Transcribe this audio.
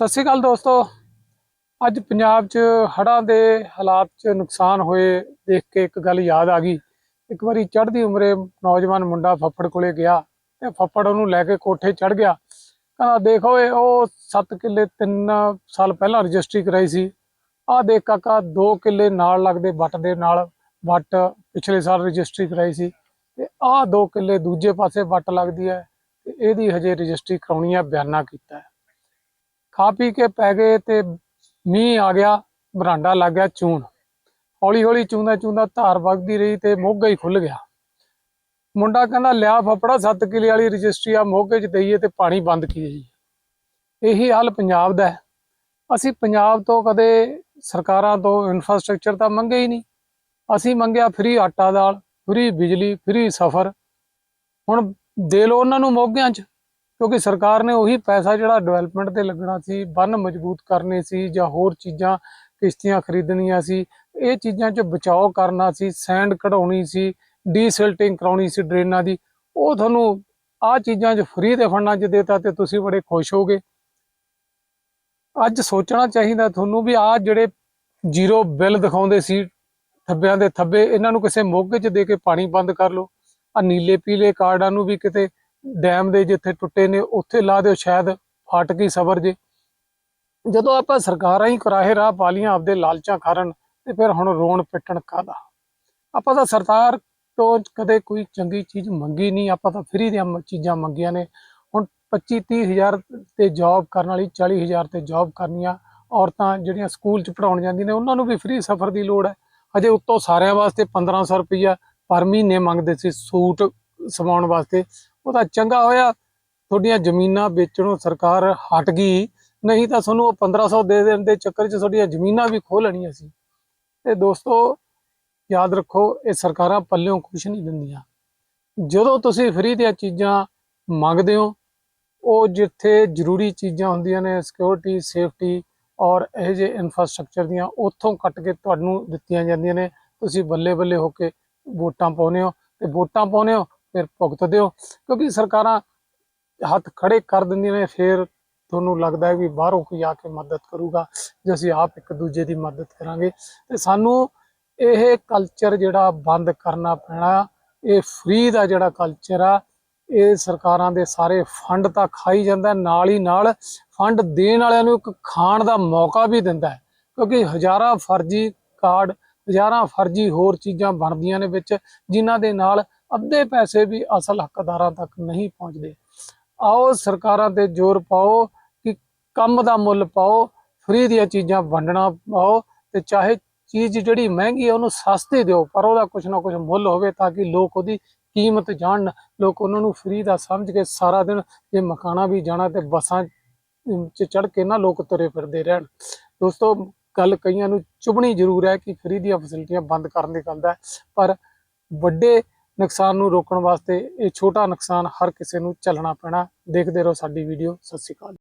ਸਤਿ ਸ਼੍ਰੀ ਅਕਾਲ ਦੋਸਤੋ। ਅੱਜ ਪੰਜਾਬ 'ਚ ਹੜ੍ਹਾਂ ਦੇ ਹਾਲਾਤ 'ਚ ਨੁਕਸਾਨ ਹੋਏ ਦੇਖ ਕੇ ਇੱਕ ਗੱਲ ਯਾਦ ਆ ਗਈ। ਇੱਕ ਵਾਰੀ ਚੜ੍ਹਦੀ ਉਮਰੇ ਨੌਜਵਾਨ ਮੁੰਡਾ ਫੱਫੜ ਕੋਲੇ ਗਿਆ ਤੇ ਫੱਫੜ ਉਹਨੂੰ ਲੈ ਕੇ ਕੋਠੇ ਚੜ੍ਹ ਗਿਆ। ਕਹਿੰਦਾ, ਦੇਖੋ ਇਹ ਉਹ 7 ਕਿੱਲੇ 3 ਸਾਲ ਪਹਿਲਾਂ ਰਜਿਸਟਰੀ ਕਰਾਈ ਸੀ। ਆਹ ਦੇਖ ਕਾਕਾ 2 ਕਿੱਲੇ ਨਾਲ ਲੱਗਦੇ ਵੱਟ ਦੇ ਨਾਲ ਵੱਟ ਪਿਛਲੇ ਸਾਲ ਰਜਿਸਟਰੀ ਕਰਾਈ ਸੀ ਤੇ ਆਹ 2 ਕਿੱਲੇ ਦੂਜੇ ਪਾਸੇ ਵੱਟ ਲੱਗਦੀ ਹੈ ਤੇ ਇਹਦੀ ਹਜੇ ਰਜਿਸਟਰੀ ਕਰਾਉਣੀ ਆ ਬਿਆਨਾ ਕੀਤਾ ਹੈ। ਖਾ ਪੀ ਕੇ ਪੈ ਗਏ ਤੇ ਮੀਂਹ ਆ ਗਿਆ, ਬਰਾਂਡਾ ਲੱਗ ਗਿਆ ਚੂਣ। ਹੌਲੀ ਹੌਲੀ ਚੂੰਦਾ ਚੂੰਦਾ ਧਾਰ ਵਗਦੀ ਰਹੀ ਤੇ ਮੋਗਾ ਹੀ ਖੁੱਲ ਗਿਆ। ਮੁੰਡਾ ਕਹਿੰਦਾ, ਲਿਆ ਫਫੜਾ 7 ਕਿੱਲੇ ਵਾਲੀ ਰਜਿਸਟਰੀ ਆ, ਮੋਗੇ 'ਚ ਦਈਏ ਤੇ ਪਾਣੀ ਬੰਦ ਕੀਏ ਜੀ। ਇਹੀ ਹਾਲ ਪੰਜਾਬ ਦਾ ਹੈ। ਅਸੀਂ ਪੰਜਾਬ ਤੋਂ ਕਦੇ ਸਰਕਾਰਾਂ ਤੋਂ ਇਨਫਰਾਸਟ੍ਰਕਚਰ ਤਾਂ ਮੰਗੇ ਹੀ ਨਹੀਂ। ਅਸੀਂ ਮੰਗਿਆ ਫ੍ਰੀ ਆਟਾ ਦਾਲ ਫ੍ਰੀ ਬਿਜਲੀ ਫ੍ਰੀ ਸਫ਼ਰ। ਹੁਣ ਦੇ ਲੋ ਉਹਨਾਂ ਨੂੰ ਮੋਗਿਆਂ 'ਚ। ਕਿਉਂਕਿ ਸਰਕਾਰ ਨੇ ਉਹੀ ਪੈਸਾ ਜਿਹੜਾ ਡਿਵੈਲਪਮੈਂਟ ਤੇ ਲੱਗਣਾ ਸੀ, ਬੰਨ ਮਜ਼ਬੂਤ ਕਰਨੇ ਸੀ ਜਾਂ ਹੋਰ ਚੀਜ਼ਾਂ, ਕਿਸ਼ਤੀਆਂ ਖਰੀਦਣੀਆਂ ਸੀ, ਇਹ ਚੀਜ਼ਾਂ 'ਚ ਬਚਾਓ ਕਰਨਾ ਸੀ, ਸੈਂਡ ਕਢਾਉਣੀ ਸੀ ਡੀਸਿਲਟਿੰਗ ਕਰਾਉਣੀ ਸੀ ਡਰੇਨਾਂ ਦੀ, ਉਹ ਤੁਹਾਨੂੰ ਆਹ ਚੀਜ਼ਾਂ 'ਚ ਫ੍ਰੀ ਦੇ ਫੰਡਾਂ 'ਚ ਦੇਤਾ ਤੇ ਤੁਸੀਂ ਬੜੇ ਖੁਸ਼ ਹੋਗੇ। ਅੱਜ ਸੋਚਣਾ ਚਾਹੀਦਾ ਤੁਹਾਨੂੰ ਵੀ ਆਹ ਜਿਹੜੇ ਜ਼ੀਰੋ ਬਿੱਲ ਦਿਖਾਉਂਦੇ ਸੀ ਥੱਬਿਆਂ ਦੇ ਥੱਬੇ, ਇਹਨਾਂ ਨੂੰ ਕਿਸੇ ਮੋਗੇ 'ਚ ਦੇ ਕੇ ਪਾਣੀ ਬੰਦ ਕਰ ਲਓ। ਆ ਨੀਲੇ ਪੀਲੇ ਕਾਰਡਾਂ ਨੂੰ ਵੀ ਕਿਤੇ ਡੈਮ ਦੇ ਜਿੱਥੇ ਟੁੱਟੇ ਨੇ, ਉੱਥੇ ਲਾ ਦਿਓ ਸ਼ਾਇਦ ਫਟ ਗਈ ਸਬਰ ਜੇ। ਜਦੋਂ ਆਪਾਂ ਸਰਕਾਰਾਂ ਹੀ ਕਰਾਹੇ ਰਾਹ ਪਾ ਆਪਦੇ ਲਾਲਚਾਂ ਕਾਰਨ, ਤੇ ਫਿਰ ਹੁਣ ਰੋਣ ਪਿੱਟਣ ਕਾਦਾ ਆਪਾਂ ਤਾਂ ਸਰਕਾਰ ਤੋਂ ਕਦੇ ਕੋਈ ਚੰਗੀ ਚੀਜ਼ ਮੰਗੀ ਨਹੀਂ, ਆਪਾਂ ਤਾਂ ਫ੍ਰੀ ਦੀਆਂ ਚੀਜ਼ਾਂ ਮੰਗੀਆਂ ਨੇ। ਹੁਣ 25 30 ਹਜ਼ਾਰ ਤੇ ਜੌਬ ਕਰਨ ਵਾਲੀ 40 ਹਜ਼ਾਰ ਤੇ ਜੌਬ ਕਰਨੀਆਂ ਔਰਤਾਂ ਜਿਹੜੀਆਂ ਸਕੂਲ ਚ ਪੜਾਉਣ ਜਾਂਦੀਆਂ ਨੇ, ਉਹਨਾਂ ਨੂੰ ਵੀ ਫ੍ਰੀ ਸਫ਼ਰ ਦੀ ਲੋੜ ਹੈ। ਅਜੇ ਉੱਤੋਂ ਸਾਰਿਆਂ ਵਾਸਤੇ 1500 ਰੁਪਈਆ ਪਰ ਮਹੀਨੇ ਮੰਗਦੇ ਸੀ ਸੂਟ ਸਵਾਉਣ ਵਾਸਤੇ। ਉਹ ਤਾਂ ਚੰਗਾ ਹੋਇਆ। ਤੁਹਾਡੀਆਂ ਜ਼ਮੀਨਾਂ ਵੇਚਣੋਂ ਸਰਕਾਰ ਹਟ ਗਈ। ਨਹੀਂ ਤਾਂ ਤੁਹਾਨੂੰ ਉਹ 1500 ਦੇ ਦੇਣ ਦੇ ਚੱਕਰ 'ਚ ਤੁਹਾਡੀਆਂ ਜ਼ਮੀਨਾਂ ਵੀ ਖੋਹ ਲੈਣੀਆਂ ਸੀ। ਤੇ ਦੋਸਤੋ, ਯਾਦ ਰੱਖੋ, ਇਹ ਸਰਕਾਰਾਂ ਪੱਲਿਓਂ ਕੁਝ ਨਹੀਂ ਦਿੰਦੀਆਂ। ਜਦੋਂ ਤੁਸੀਂ ਫ੍ਰੀ ਦੀਆਂ ਚੀਜ਼ਾਂ ਮੰਗਦੇ ਹੋ, ਉਹ ਜਿੱਥੇ ਜ਼ਰੂਰੀ ਚੀਜ਼ਾਂ ਹੁੰਦੀਆਂ ਨੇ ਸਿਕਿਉਰਿਟੀ ਸੇਫਟੀ ਔਰ ਇਹ ਜੇ ਇਨਫਰਾਸਟ੍ਰਕਚਰ ਦੀਆਂ, ਉੱਥੋਂ ਕੱਟ ਕੇ ਤੁਹਾਨੂੰ ਦਿੱਤੀਆਂ ਜਾਂਦੀਆਂ ਨੇ। ਤੁਸੀਂ ਬੱਲੇ ਬੱਲੇ ਹੋ ਕੇ ਵੋਟਾਂ ਪਾਉਂਦੇ ਹੋ। ਤੇ ਵੋਟਾਂ ਪਾਉਂਦੇ ਹੋ ਫਿਰ ਭੁਗਤ ਦਿਓ। ਕਿਉਂਕਿ ਸਰਕਾਰਾਂ ਹੱਥ ਖੜੇ ਕਰ ਦਿੰਦੀਆਂ ਨੇ, ਫਿਰ ਤੁਹਾਨੂੰ ਲੱਗਦਾ ਹੈ ਵੀ ਬਾਹਰੋਂ ਕੋਈ ਆ ਕੇ ਮਦਦ ਕਰੂਗਾ ਜੇ ਅਸੀਂ ਆਪ ਇੱਕ ਦੂਜੇ ਦੀ ਮਦਦ ਕਰਾਂਗੇ। ਤੇ ਸਾਨੂੰ ਇਹ ਕਲਚਰ ਜਿਹੜਾ ਬੰਦ ਕਰਨਾ ਪੈਣਾ, ਇਹ ਫ੍ਰੀ ਦਾ ਜਿਹੜਾ ਕਲਚਰ ਆ, ਇਹ ਸਰਕਾਰਾਂ ਦੇ ਸਾਰੇ ਫੰਡ ਤਾਂ ਖਾਈ ਜਾਂਦਾ, ਨਾਲ ਹੀ ਨਾਲ ਫੰਡ ਦੇਣ ਵਾਲਿਆਂ ਨੂੰ ਇੱਕ ਖਾਣ ਦਾ ਮੌਕਾ ਵੀ ਦਿੰਦਾ ਹੈ। ਕਿਉਂਕਿ ਹਜ਼ਾਰਾਂ ਫਰਜ਼ੀ ਕਾਰਡ, ਹਜ਼ਾਰਾਂ ਫਰਜ਼ੀ ਹੋਰ ਚੀਜ਼ਾਂ ਬਣਦੀਆਂ ਨੇ ਵਿੱਚ, ਜਿਨ੍ਹਾਂ ਦੇ ਨਾਲ ਅੱਧੇ ਪੈਸੇ ਵੀ ਅਸਲ ਹੱਕਦਾਰਾਂ ਤੱਕ ਨਹੀਂ ਪਹੁੰਚਦੇ। ਆਓ ਸਰਕਾਰਾਂ ਤੇ ਜ਼ੋਰ ਪਾਓ ਕਿ ਕੰਮ ਦਾ ਮੁੱਲ ਪਾਓ ਫ੍ਰੀ ਦੀਆਂ ਚੀਜ਼ਾਂ ਵੰਡਣਾ ਪਾਓ ਤੇ ਚਾਹੇ ਚੀਜ਼ ਜਿਹੜੀ ਮਹਿੰਗੀ ਹੈ ਉਹਨੂੰ ਸਸਤੀ ਦਿਓ, ਪਰ ਉਹਦਾ ਕੁਝ ਨਾ ਕੁਝ ਮੁੱਲ ਹੋਵੇ ਤਾਂ ਕਿ ਲੋਕ ਉਹਦੀ ਕੀਮਤ ਜਾਣਨ, ਲੋਕ ਉਹਨਾਂ ਨੂੰ ਫ੍ਰੀ ਦਾ ਸਮਝ ਕੇ ਸਾਰਾ ਦਿਨ ਜੇ ਮਕਾਨਾ ਵੀ ਜਾਣਾ ਤੇ ਬੱਸਾਂ ਚ ਚੜ ਕੇ ਨਾ ਲੋਕ ਤੁਰੇ ਫਿਰਦੇ ਰਹਿਣ। ਦੋਸਤੋ, ਗੱਲ ਕਈਆਂ ਨੂੰ ਚੁਭਣੀ ਜ਼ਰੂਰ ਹੈ ਕਿ ਫ੍ਰੀ ਦੀਆਂ ਫੈਸਿਲਿਟੀਆਂ ਬੰਦ ਕਰਨ ਦੀ ਗੱਲ ਹੈ, ਪਰ ਵੱਡੇ ਨੁਕਸਾਨ ਨੂੰ ਰੋਕਣ ਵਾਸਤੇ ਇਹ ਛੋਟਾ ਨੁਕਸਾਨ ਹਰ ਕਿਸੇ ਨੂੰ ਚੱਲਣਾ ਪੈਣਾ। ਦੇਖਦੇ ਰਹੋ ਸਾਡੀ ਵੀਡੀਓ ਸਤਿ ਸ਼੍ਰੀ ਅਕਾਲ।